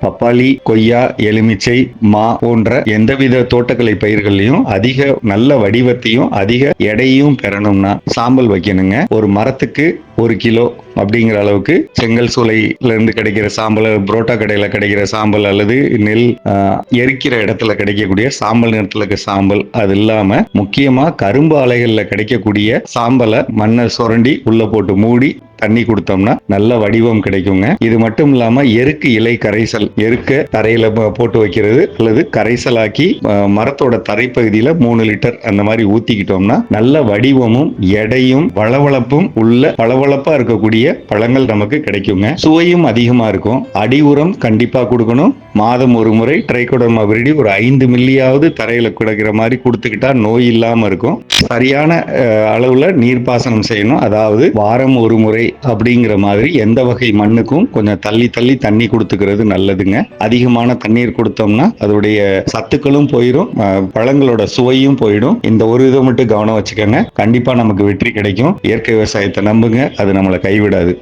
பப்பாளி கொய்யா எலுமிச்சை மா போன்ற எந்தவித தோட்டக்கலை பயிர்கள்லையும் அதிக நல்ல வடிவத்தையும் அதிக எடையும் பெறணும்னா சாம்பல் வைக்கணுங்க. ஒரு மரத்துக்கு ஒரு கிலோ அப்படிங்கிற அளவுக்கு செங்கல் சூளையில இருந்து கிடைக்கிற சாம்பல் புரோட்டா கடையில கிடைக்கிற சாம்பல் அல்லது நெல் எரிக்கிற இடத்துல கிடைக்கக்கூடிய சாம்பல் நிறத்துல இருக்க சாம்பல் அது இல்லாம முக்கியமா கரும்பு ஆலைகள்ல கிடைக்கக்கூடிய சாம்பலை மண்ணை சுரண்டி உள்ள போட்டு மூடி தண்ணி கொடுத்தோம்னா நல்ல வடிவம் கிடைக்குங்க. இது மட்டும் இல்லாம எருக்கு இலை கரைசல் எருக்க தரையில போட்டு வைக்கிறது அல்லது கரைசலாக்கி மரத்தோட தரைப்பகுதியில மூணு லிட்டர் அந்த மாதிரி ஊத்திக்கிட்டோம்னா நல்ல வடிவமும் எடையும் வளவளப்பும் உள்ள வளவளப்பா இருக்கக்கூடிய பழங்கள் நமக்கு கிடைக்குங்க. சுவையும் அதிகமா இருக்கும். அடி உரம் கண்டிப்பா கொடுக்கணும். மாதம் ஒரு முறை ட்ரைகோடர்மா விரடி ஒரு ஐந்து மில்லியாவது தரையில கிடக்கிற மாதிரி கொடுத்துக்கிட்டா நோய் இல்லாம இருக்கும். சரியான அளவுல நீர்ப்பாசனம் செய்யணும். அதாவது வாரம் ஒரு முறை அப்படிங்கிற மாதிரி எந்த வகை மண்ணுக்கும் கொஞ்சம் தள்ளி தள்ளி தண்ணி கொடுத்துக்கிறது நல்லதுங்க. அதிகமான தண்ணீர் கொடுத்தோம்னா அதோடைய சத்துக்களும் போயிடும் பழங்களோட சுவையும் போயிடும். இந்த ஒரு இதை மட்டும் கவனம் வச்சுக்கோங்க. கண்டிப்பா நமக்கு வெற்றி கிடைக்கும். இயற்கை விவசாயத்தை நம்புங்க. அது நம்மளை கைவிடாது.